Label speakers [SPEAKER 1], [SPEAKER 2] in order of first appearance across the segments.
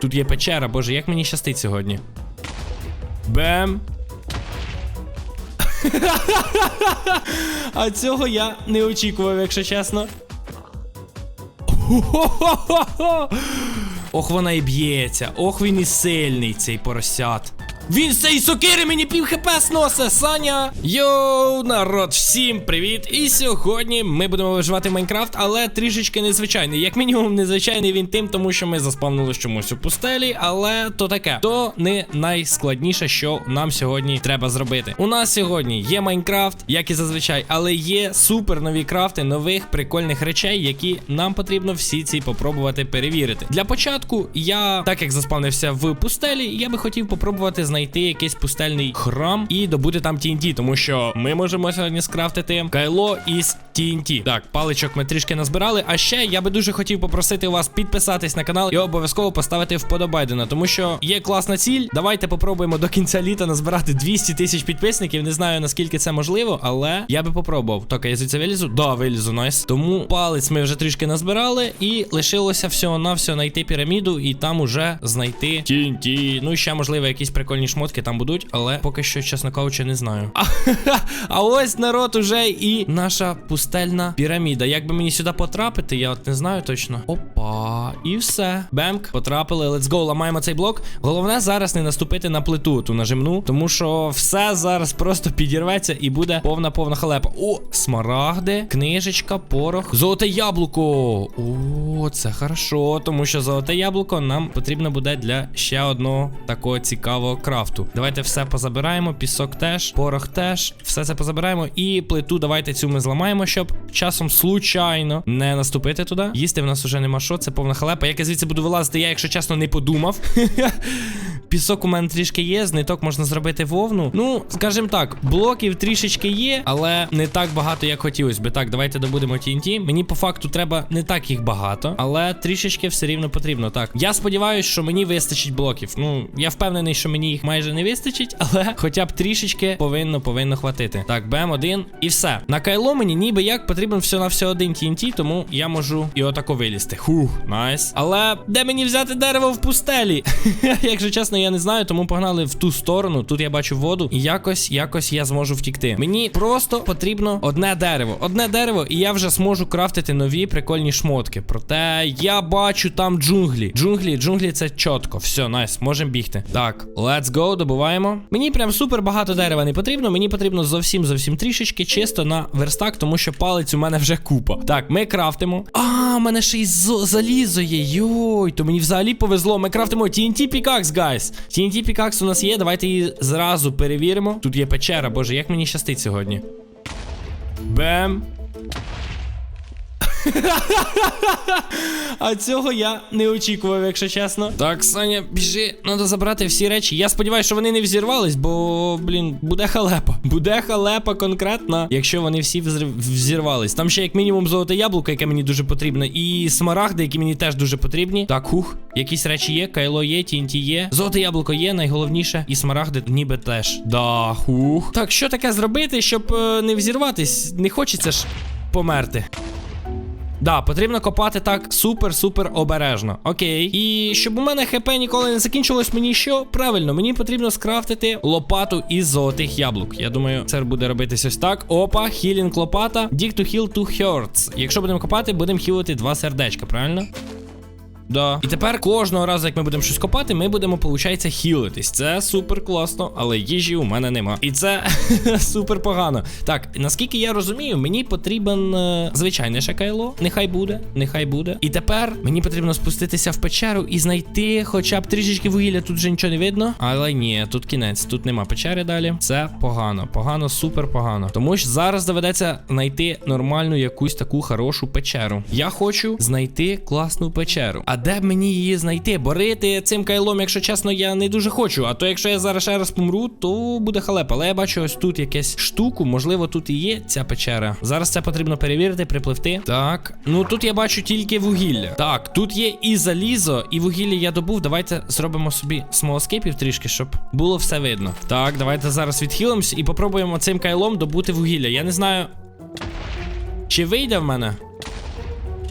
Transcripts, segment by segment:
[SPEAKER 1] Тут є печера, боже, як мені щастить сьогодні. Бем. а цього я не очікував, якщо чесно. Ох, вона і б'ється. Ох, він і сильний, цей поросят. Він з цієї сокири мені пів хп сносе, Саня! Йоу, народ, всім привіт! І сьогодні ми будемо виживати Майнкрафт, але трішечки незвичайний. Як мінімум, незвичайний він тим, тому що ми заспавнили чомусь у пустелі, але то таке. То не найскладніше, що нам сьогодні треба зробити. У нас сьогодні є Майнкрафт, як і зазвичай, але є супер нові крафти нових прикольних речей, які нам потрібно всі ці попробувати перевірити. Для початку я, так як заспавнився в пустелі, я би хотів попробувати знайти якийсь пустельний храм і добути там TNT, тому що ми можемо сьогодні скрафтити кайло із TNT. Так, паличок ми трішки назбирали. А ще я би дуже хотів попросити вас підписатись на канал і обов'язково поставити вподобайдена, тому що є класна ціль. Давайте попробуємо до кінця літа назбирати 200 тисяч підписників. Не знаю наскільки це можливо, але я би попробував. Так, я звідси вилізу? Да, вилізу, найс. Тому палець ми вже трішки назбирали, і лишилося всього на все знайти піраміду і там уже знайти TNT. Ну і ще, можливо, якісь прикольні шмотки там будуть, але поки що, чесно кажучи, не знаю. А, ось народ уже і наша пустельна піраміда. Як би мені сюди потрапити, я от не знаю точно. Опа, і все. Бемк, потрапили. Let's go, ламаємо цей блок. Головне зараз не наступити на плиту ту нажимну, тому що все зараз просто підірветься і буде повна-повна халепа. О, смарагди, книжечка, порох, золоте яблуко. О, це хорошо, тому що золоте яблуко нам потрібно буде для ще одного такого цікавого крафту. Давайте все позабираємо, пісок теж, порох теж, все це позабираємо. І плиту давайте цю ми зламаємо, щоб часом случайно не наступити туди. Їсти в нас уже нема що, це повна халепа. Як я звідси буду вилазити, я, якщо чесно, не подумав. Пісок у мене трішки є, з можна зробити вовну. Ну, скажімо так, блоків трішечки є, але не так багато, як хотілося би. Так, давайте добудемо TNT. Мені по факту треба не так їх багато, але трішечки все рівно потрібно. Так, я сподіваюся, що мені вистачить блоків. Ну, я впевнений, що мені їх майже не вистачить, але хоча б трішечки повинно повинно хватити. Так, бем один і все. На кайло мені ніби як потрібен все на все один TNT, тому я можу і отако вилізти. Хух, найс. Але де мені взяти дерево в пустелі? Якщо чесно, я не знаю, тому погнали в ту сторону. Тут я бачу воду, і якось, якось я зможу втікти. Мені просто потрібно одне дерево. Одне дерево, і я вже зможу крафтити нові прикольні шмотки. Проте я бачу там джунглі. Джунглі, джунглі це чітко. Все, найс, можемо бігти. Так, let's go, добуваємо. Мені прям супер багато дерева не потрібно. Мені потрібно зовсім зовсім трішечки, чисто на верстак, тому що палець у мене вже купа. Так, ми крафтимо. А, у мене ще й залізо є. Йой, то мені взагалі повезло. Ми крафтимо TNT Pickaxe, гайс. TNT Pickaxe у нас є. Давайте її зразу перевіримо. Тут є печера, боже, як мені щастить сьогодні. Бем. А цього я не очікував, якщо чесно. Так, Саня, біжи, треба забрати всі речі. Я сподіваюся, що вони не взірвались, бо, блін, буде халепа. Буде халепа конкретна, якщо вони всі взірвались. Там ще як мінімум золоте яблуко, яке мені дуже потрібне, і смарагди, які мені теж дуже потрібні. Так, хух, якісь речі є, кайло є, TNT є. Золоте яблуко є, найголовніше, і смарагди ніби теж. Да, хух. Так, що таке зробити, щоб е, не взірватись? Не хочеться ж померти. Да, потрібно копати так супер-супер обережно. Окей. І щоб у мене хп ніколи не закінчилось, мені що? Правильно, мені потрібно скрафтити лопату із золотих яблук. Я думаю, це буде робитись ось так. Опа, хілінг лопата. Dig to heal two hearts. Якщо будемо копати, будемо хілити два сердечка, правильно? Да. І тепер кожного разу, як ми будемо щось копати, ми будемо, виходить, хілитись. Це супер класно, але їжі у мене нема. І це супер погано. Так, наскільки я розумію, мені потрібен е, звичайне ще кайло. Нехай буде, нехай буде. І тепер мені потрібно спуститися в печеру і знайти хоча б трішечки вугілля. Тут вже нічого не видно. Але ні, тут кінець, тут нема печери далі. Це погано, погано, супер погано. Тому що зараз доведеться знайти нормальну якусь таку хорошу печеру. Я хочу знайти класну печеру. А де б мені її знайти? Борити цим кайлом, якщо чесно, я не дуже хочу. А то якщо я зараз ще раз помру, то буде халепа. Але я бачу ось тут якесь штуку, можливо, тут і є ця печера. Зараз це потрібно перевірити, припливти. Так. Ну тут я бачу тільки вугілля. Так, тут є і залізо, і вугілля я добув. Давайте зробимо собі смолоскейпів трішки, щоб було все видно. Так, давайте зараз відхилимось і попробуємо цим кайлом добути вугілля. Я не знаю. Чи вийде в мене?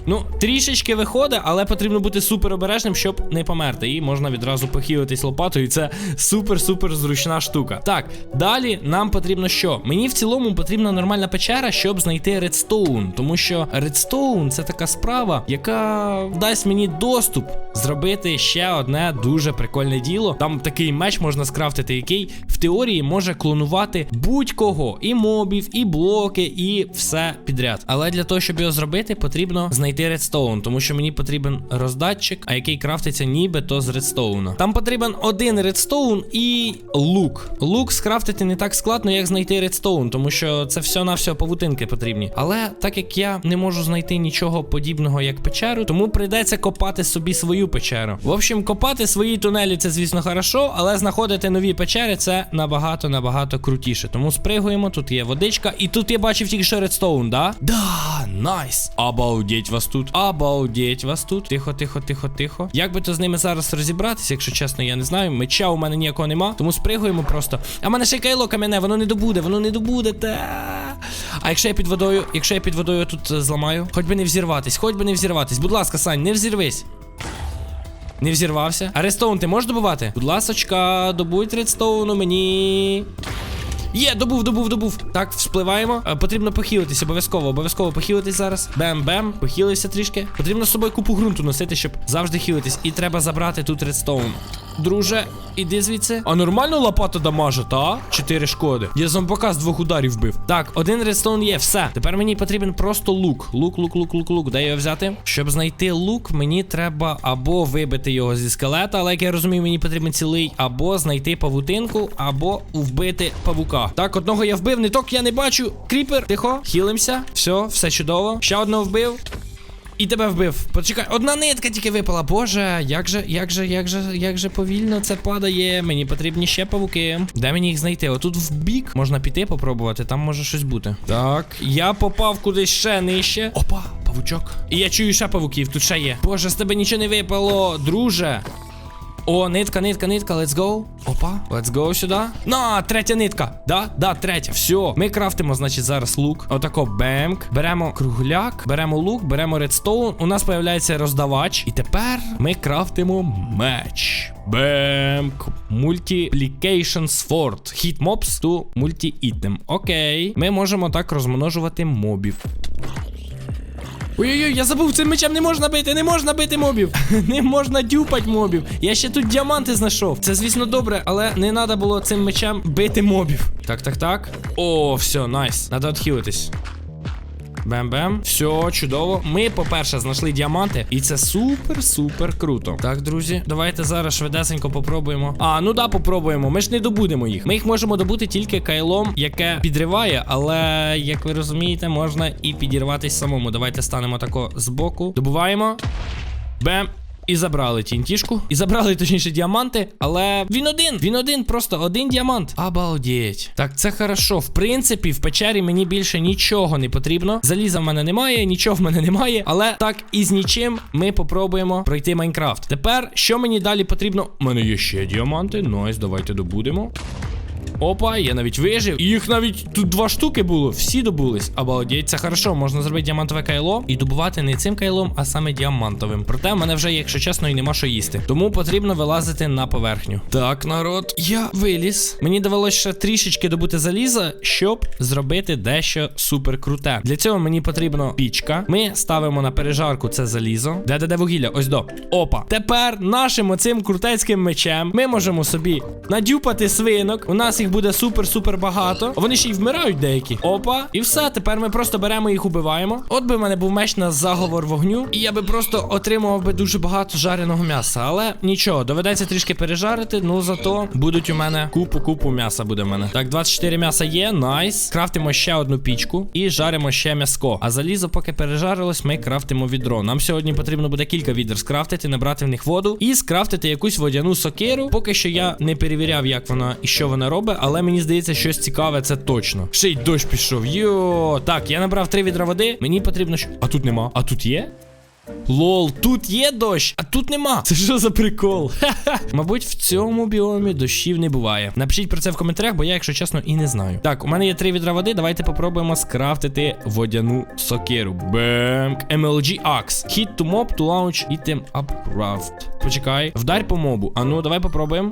[SPEAKER 1] Ну, трішечки виходить, але потрібно бути супер обережним, щоб не померти. І можна відразу похилитись лопатою. І це супер-супер зручна штука. Так, далі нам потрібно що? Мені в цілому потрібна нормальна печера, щоб знайти редстоун. Тому що редстоун це така справа, яка дасть мені доступ зробити ще одне дуже прикольне діло. Там такий меч можна скрафтити, який в теорії може клонувати будь-кого, і мобів, і блоки, і все підряд. Але для того, щоб його зробити, потрібно знайти редстоун, тому що мені потрібен роздатчик, а який крафтиться нібито з редстоуна. Там потрібен один редстоун і лук. Лук скрафтити не так складно, як знайти редстоун, тому що це все на все павутинки потрібні. Але так як я не можу знайти нічого подібного, як печеру, тому прийдеться копати собі свою печеру. В общем, копати свої тунелі це, звісно, хорошо, але знаходити нові печери це набагато набагато крутіше. Тому спригуємо, тут є водичка, і тут я бачив тільки що редстоун, да? Да, найс. Обалдеть вас тут. Обалдеть вас тут. Тихо, тихо, тихо, тихо. Як би то з ними зараз розібратися, якщо чесно, я не знаю. Меча у мене ніякого нема, тому спригуємо просто. А мене ще кайло кам'яне, воно не добуде, воно не добуде. Та. А якщо я під водою, якщо я під водою тут е, зламаю, хоч би не взірватись, хоч би не взірватись. Будь ласка, Сань, не взірвись. Не взірвався. А редстоун ти можеш добувати? Будь ласочка, добудь редстоуну мені. Є, добув, добув, добув. Так, вспливаємо. Е, потрібно похилитись, обов'язково, обов'язково похилитись зараз. Бем-бем, похилився трішки. Потрібно з собою купу ґрунту носити, щоб завжди хилитись. І треба забрати тут редстоун. Друже, іди звідси. А нормально лопата дамаже, та? Чотири шкоди. Я зомбака з двох ударів вбив. Так, один редстоун є, все. Тепер мені потрібен просто лук. Лук, лук, лук, лук, лук. Де його взяти? Щоб знайти лук, мені треба або вибити його зі скелета, але як я розумію, мені потрібен цілий, або знайти павутинку, або вбити павука. Так, одного я вбив, не ток я не бачу. Кріпер, тихо, хілимося. Все, все чудово. Ще одного вбив. І тебе вбив. Почекай, одна нитка тільки випала. Боже, як же, як же, як же, як же повільно це падає. Мені потрібні ще павуки. Де мені їх знайти? Отут в бік можна піти попробувати, там може щось бути. Так, я попав кудись ще нижче. Опа, павучок. І я чую ще павуків, тут ще є. Боже, з тебе нічого не випало, друже. О, нитка, нитка, нитка, let's go. Опа, let's go сюди. На, третя нитка. Да, да, третя. Все. Ми крафтимо, значить, зараз лук. Отако бемк. Беремо кругляк, беремо лук, беремо редстоун. У нас появляється роздавач. І тепер ми крафтимо меч. Бемк. Multiplication Sword. Hit mobs to multi-item. Окей. Ми можемо так розмножувати мобів. Ой-ой-ой, я забув, цим мечем не можна бити, не можна бити мобів. не можна дюпать мобів. Я ще тут діаманти знайшов. Це, звісно, добре, але не треба було цим мечем бити мобів. Так, так, так. О, все, найс. Надо відхилитись. Бем-бем. Все, чудово. Ми, по-перше, знайшли діаманти, і це супер-супер круто. Так, друзі, давайте зараз швидесенько попробуємо. А, ну да, попробуємо. Ми ж не добудемо їх. Ми їх можемо добути тільки кайлом, яке підриває, але, як ви розумієте, можна і підірватись самому. Давайте станемо тако збоку. Добуваємо. Бем. І забрали тінтішку. І забрали, точніше, діаманти. Але він один. Він один, просто один діамант. Обалдеть. Так, це хорошо. В принципі, в печері мені більше нічого не потрібно. Заліза в мене немає, нічого в мене немає. Але так і з нічим ми попробуємо пройти Майнкрафт. Тепер, що мені далі потрібно? У мене є ще діаманти. Найс, давайте добудемо. Опа, я навіть вижив. Їх навіть тут два штуки було. Всі добулись. Обалдеть, це хорошо. Можна зробити діамантове кайло і добувати не цим кайлом, а саме діамантовим. Проте в мене вже, якщо чесно, і нема що їсти. Тому потрібно вилазити на поверхню. Так, народ, я виліз. Мені довелося ще трішечки добути заліза, щоб зробити дещо супер круте. Для цього мені потрібно пічка. Ми ставимо на пережарку це залізо. Де де де вугілля? Ось до. Опа. Тепер нашим оцим крутецьким мечем ми можемо собі надюпати свинок. У нас їх буде супер-супер багато. Вони ще й вмирають деякі. Опа. І все. Тепер ми просто беремо їх убиваємо. От би в мене був меч на заговор вогню, і я би просто отримував би дуже багато жареного м'яса. Але нічого, доведеться трішки пережарити. Ну зато будуть у мене купу-купу м'яса буде в мене. Так, 24 м'яса є, найс. Крафтимо ще одну пічку і жаримо ще м'яско. А залізо, поки пережарилось, ми крафтимо відро. Нам сьогодні потрібно буде кілька відер скрафтити, набрати в них воду і скрафтити якусь водяну сокиру. Поки що я не перевіряв, як вона і що вона робить, але мені здається, щось цікаве, це точно. Ще й дощ пішов. Йо, так, я набрав три відра води. Мені потрібно що. А тут нема. А тут є? Лол, тут є дощ, а тут нема. Це що за прикол? Мабуть, в цьому біомі дощів не буває. Напишіть про це в коментарях, бо я, якщо чесно, і не знаю. Так, у мене є три відра води. Давайте попробуємо скрафтити водяну сокиру. Бемк. MLG Axe. Hit to mob to launch item upcraft. Почекай. Вдарь по мобу. А ну, давай попробуємо.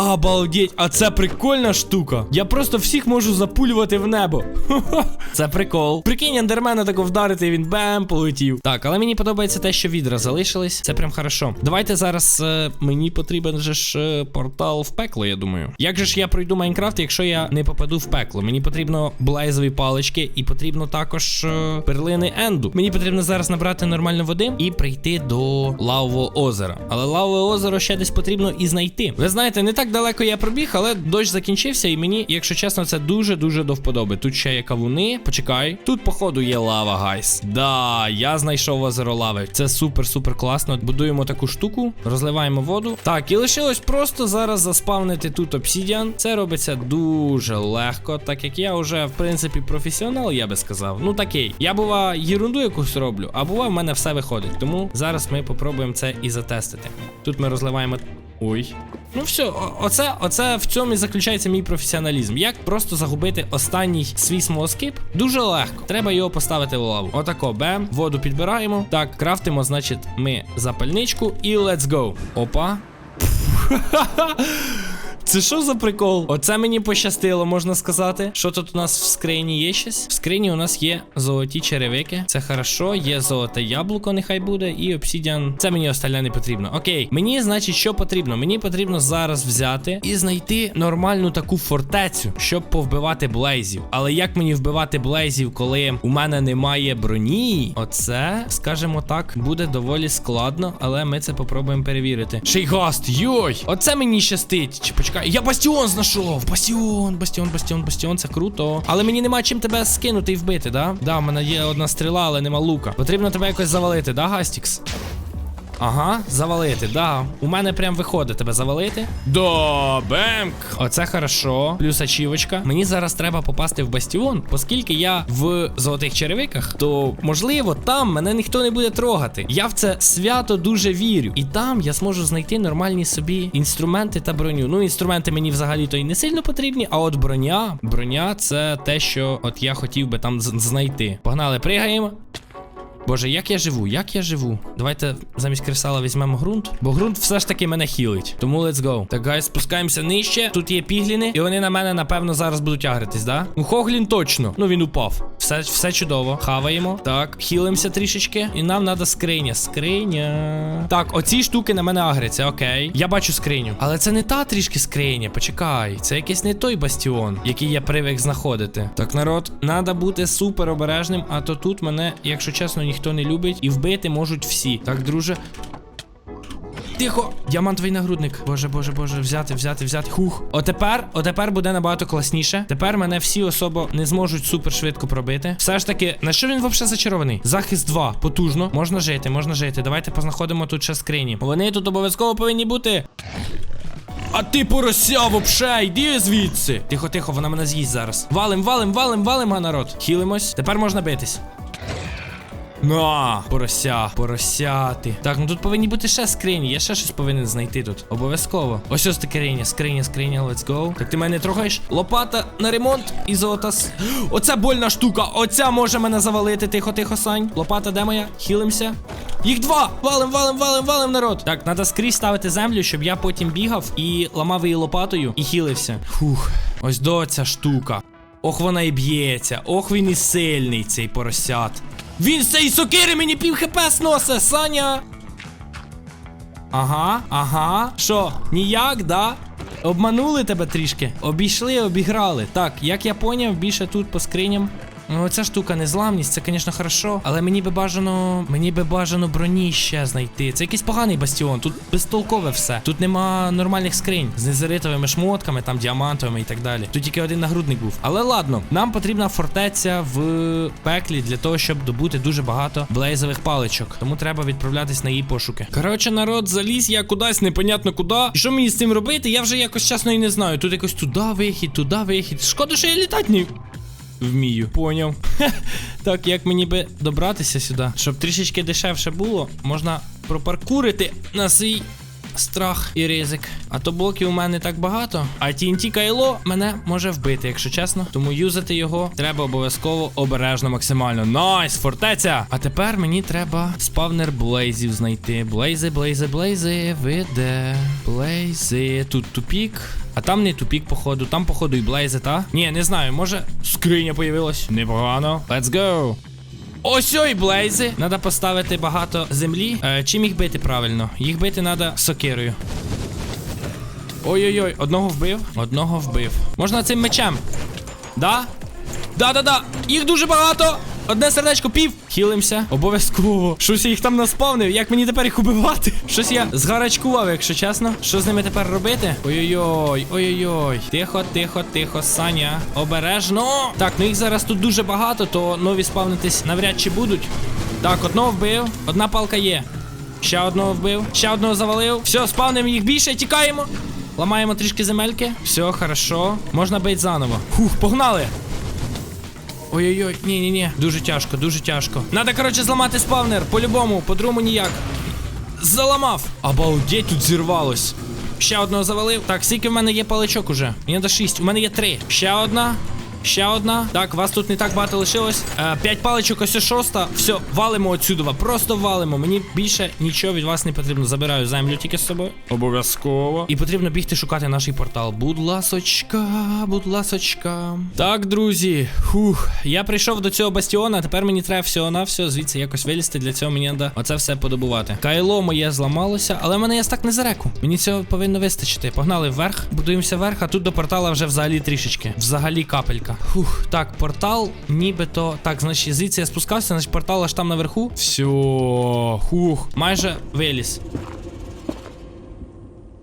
[SPEAKER 1] Обалдеть, а це прикольна штука. Я просто всіх можу запулювати в небо. Це прикол. Прикинь, андермена тако вдарити, і він бем, полетів. Так, але мені подобається те, що відра залишились. Це прям хорошо. Давайте зараз е, мені потрібен же ж е, портал в пекло, я думаю. Як же ж я пройду Майнкрафт, якщо я не попаду в пекло? Мені потрібно блейзові палички, і потрібно також е, перлини енду. Мені потрібно зараз набрати нормально води і прийти до лавового озера. Але лавове озеро ще десь потрібно і знайти. Ви знаєте, не так далеко я пробіг, але дощ закінчився, і мені, якщо чесно, це дуже-дуже до вподоби. Тут ще є кавуни. Почекай. Тут, походу, є лава, гайс. Да, я знайшов озеро лави. Це супер-супер класно. Будуємо таку штуку, розливаємо воду. Так, і лишилось просто зараз заспавнити тут обсідіан. Це робиться дуже легко, так як я вже, в принципі, професіонал, я би сказав. Ну такий. Я бува єрунду якусь роблю, а бува в мене все виходить. Тому зараз ми попробуємо це і затестити. Тут ми розливаємо. Ой. Ну все, оце, оце в цьому і заключається мій професіоналізм. Як просто загубити останній свій смолоскип? Дуже легко. Треба його поставити в лаву. Отако, бем, воду підбираємо. Так, крафтимо, значить, ми запальничку і let's go. Опа. Це що за прикол? Оце мені пощастило, можна сказати. Що тут у нас в скрині є щось? В скрині у нас є золоті черевики. Це хорошо, є золоте яблуко, нехай буде, і обсідіан. Це мені остальне не потрібно. Окей, мені, значить, що потрібно? Мені потрібно зараз взяти і знайти нормальну таку фортецю, щоб повбивати блейзів. Але як мені вбивати блейзів, коли у мене немає броні? Оце, скажімо так, буде доволі складно, але ми це попробуємо перевірити. Шейгаст, йой! Оце мені щастить. Чи почекай, я бастіон знайшов! Бастіон, бастіон, бастіон, бастіон, це круто. Але мені нема чим тебе скинути і вбити, да? Да, в мене є одна стріла, але нема лука. Потрібно тебе якось завалити, да, Гастікс? Ага, завалити, да. У мене прям виходить тебе завалити. Да, бемк. Оце хорошо. Плюс ачівочка. Мені зараз треба попасти в бастіон, оскільки я в золотих черевиках, то можливо там мене ніхто не буде трогати. Я в це свято дуже вірю. І там я зможу знайти нормальні собі інструменти та броню. Ну, інструменти мені взагалі то і не сильно потрібні, а от броня, броня це те, що от я хотів би там знайти. Погнали, пригаємо. Боже, як я живу, як я живу? Давайте замість кристала візьмемо ґрунт, бо ґрунт все ж таки мене хілить. Тому let's go. Так, гайс, спускаємося нижче. Тут є пігліни, і вони на мене, напевно, зараз будуть агритись, да? Ну, Хоглін точно. Ну він упав. Все, все чудово. Хаваємо. Так, хілимося трішечки. І нам треба скриня. Скриня. Так, оці штуки на мене агряться, окей. Я бачу скриню. Але це не та трішки скриня. Почекай. Це якийсь не той бастіон, який я привик знаходити. Так, народ, треба бути супер обережним, а то тут мене, якщо чесно, ніхто не любить, і вбити можуть всі. Так, друже. Тихо! Діамантовий нагрудник. Боже, боже, боже, взяти, взяти, взяти. Хух. Отепер, отепер буде набагато класніше. Тепер мене всі особо не зможуть супер швидко пробити. Все ж таки, на що він взагалі зачарований? Захист 2. Потужно. Можна жити, можна жити. Давайте познаходимо тут ще скрині. Вони тут обов'язково повинні бути. А ти порося вообще, йди звідси. Тихо, тихо, вона мене з'їсть зараз. Валим, валим, валим, валим, га, народ. Хілимось. Тепер можна битись. На, порося, поросяти. Так, ну тут повинні бути ще скрині. Я ще щось повинен знайти тут. Обов'язково. Ось ось скриня, скриня, скриня, let's go. Так ти мене трогаєш? Лопата на ремонт і золота. Оце больна штука. Оця може мене завалити. Тихо, тихо, Сань. Лопата, де моя? Хілимся. Їх два! Валим, валим, валим, валим, народ. Так, треба скрізь ставити землю, щоб я потім бігав і ламав її лопатою і хілився. Фух, ось до ця штука. Ох, вона і б'ється. Ох, він і сильний, цей поросят. Він з цієї сокири мені пів хп сносе, Саня. Ага, ага. Що, ніяк, да? Обманули тебе трішки. Обійшли, обіграли. Так, як я поняв, більше тут по скриням. Ну, ця штука незламність, це, звісно, хорошо. Але мені би бажано. Мені би бажано броні ще знайти. Це якийсь поганий бастіон. Тут безтолкове все. Тут нема нормальних скринь з незеритовими шмотками, там діамантовими і так далі. Тут тільки один нагрудник був. Але ладно, нам потрібна фортеця в пеклі для того, щоб добути дуже багато блейзових паличок. Тому треба відправлятись на її пошуки. Коротше, народ, заліз я кудись, непонятно куди. Що мені з цим робити? Я вже якось чесно і не знаю. Тут якось туди вихід, туди вихід. Шкода, що я літати не. Вмію. Поняв. Так, як мені би добратися сюди? Щоб трішечки дешевше було, можна пропаркурити на свій страх і ризик. А то блоків у мене так багато. А TNT Кайло мене може вбити, якщо чесно. Тому юзати його треба обов'язково обережно максимально. Найс, фортеця! А тепер мені треба спавнер блейзів знайти. Блейзи, блейзи, блейзи. Ви де? Блейзи. Тут тупік. А там не тупік, походу. Там, походу, і блейзи, та? Ні, не знаю, може скриня появилась. Непогано. Let's go. Ось ой, блейзи. Надо поставити багато землі. Е, чим їх бити правильно? Їх бити треба сокирою. Ой-ой-ой, одного вбив, одного вбив. Можна цим мечем. Да? Да-да-да! Їх дуже багато! Одне сердечко пів. Хілимося. Обов'язково. Щось я їх там наспавнив. Як мені тепер їх убивати? Щось я згарачкував, якщо чесно. Що з ними тепер робити? Ой-ой-ой, ой-ой-ой. Тихо, тихо, тихо, Саня. Обережно. Так, ну їх зараз тут дуже багато, то нові спавнитись навряд чи будуть. Так, одного вбив, одна палка є. Ще одного вбив, ще одного завалив. Все, спавнимо їх більше, тікаємо. Ламаємо трішки земельки. Все, хорошо. Можна бить заново. Хух, погнали. Ой-ой-ой, ні-ні-ні, дуже тяжко, дуже тяжко. Надо, коротше, зламати спавнер. По-любому, по-другому ніяк. Заламав. Обалдеть, тут зірвалось. Ще одного завалив. Так, скільки в мене є паличок уже? Мені до 6. У мене є 3. Ще одна. Ще одна. Так, вас тут не так багато лишилось. Е, П'ять паличок, ось шоста. Все, валимо отсюди. Просто валимо. Мені більше нічого від вас не потрібно. Забираю землю тільки з собою. Обов'язково. І потрібно бігти шукати наш портал. Будь ласочка, будь ласочка. Так, друзі. Фух, я прийшов до цього бастіона. Тепер мені треба всього на все звідси якось вилізти. Для цього мені треба оце все подобувати. Кайло моє зламалося, але мене є стак не зареку. Мені цього повинно вистачити. Погнали вверх, будуємося вверх, а тут до портала вже взагалі трішечки. Взагалі капелька. Фух, так, портал, нібито. Так, значить, звідси я спускався, значить портал аж там наверху. Все, хух, майже виліз.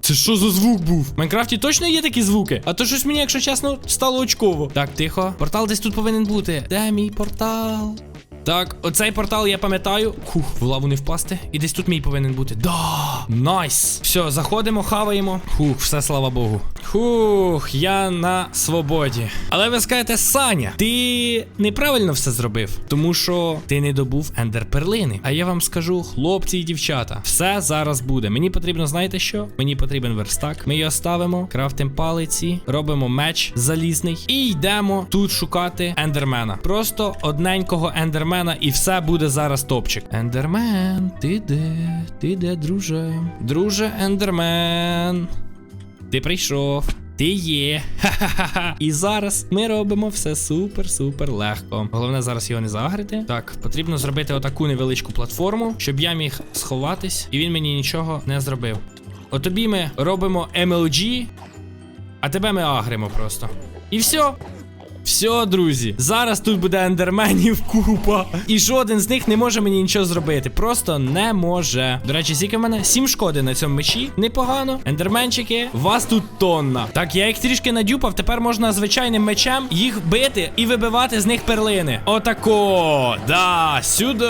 [SPEAKER 1] Це що за звук був? В Майнкрафті точно є такі звуки? А то щось мені, якщо чесно, стало очково. Так, тихо. Портал десь тут повинен бути. Де мій портал? Так, оцей портал я пам'ятаю. Хух, в лаву не впасти. І десь тут мій повинен бути. Да! Найс! Все, заходимо, хаваємо. Хух, все слава Богу. Хух, я на свободі. Але ви скажете, Саня, ти неправильно все зробив, тому що ти не добув ендерперлини. А я вам скажу, хлопці і дівчата, все зараз буде. Мені потрібно, знаєте що? Мені потрібен верстак. Ми його ставимо, крафтимо палиці, робимо меч залізний і йдемо тут шукати ендермена. Просто одненького ендермена, і все буде зараз топчик. Ендермен, ти де? Ти де, друже? Друже, ендермен. Ти прийшов. Ти є. Ха-ха-ха. І зараз ми робимо все супер-супер легко. Головне зараз його не загрити. Так, потрібно зробити отаку невеличку платформу, щоб я міг сховатись, і він мені нічого не зробив. От тобі ми робимо MLG, а тебе ми агримо просто. І все. Все, друзі, зараз тут буде ендерменів купа. І жоден з них не може мені нічого зробити. Просто не може. До речі, скільки в мене? Сім шкоди на цьому мечі. Непогано. Ендерменчики, вас тут тонна. Так, я їх трішки надюпав. Тепер можна звичайним мечем їх бити і вибивати з них перлини. Отако. Да, сюди,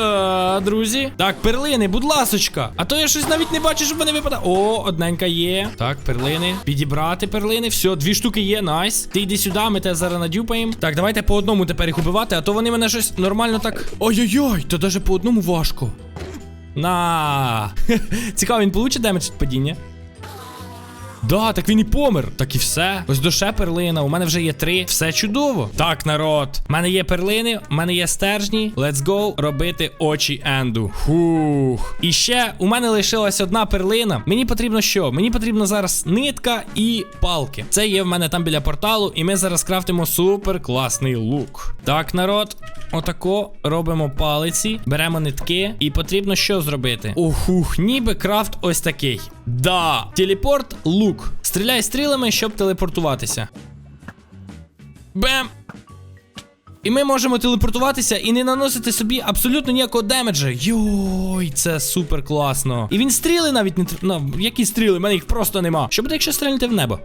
[SPEAKER 1] друзі. Так, перлини, будь ласочка. А то я щось навіть не бачу, щоб вони випадали. О, одненька є. Так, перлини. Підібрати перлини. Все, дві штуки є. Найс. Ти йди сюди, ми тебе зараз надюпаємо. Так, давайте по одному тепер їх убивати, а то вони мене щось нормально так. Ой-ой-ой, то даже по одному важко. На. Цікаво, він получить демедж від падіння. Да, так він і помер. Так і все. Ось душе перлина. У мене вже є три. Все чудово. Так, народ. У мене є перлини, у мене є стержні. Let's go робити очі Енду. Фух. І ще у мене лишилась одна перлина. Мені потрібно що? Мені потрібно зараз нитка і палки. Це є в мене там біля порталу, і ми зараз крафтимо супер класний лук. Так, народ. Отако робимо палиці, беремо нитки, і потрібно що зробити? Охух, ніби крафт ось такий. Да, телепорт, лук. Стріляй стрілами, щоб телепортуватися. Бем! І ми можемо телепортуватися і не наносити собі абсолютно ніякого демеджа. Йой, це супер класно. І він стріли навіть не. Ну, які стріли? У мене їх просто нема. Що буде, якщо стрільнути в небо?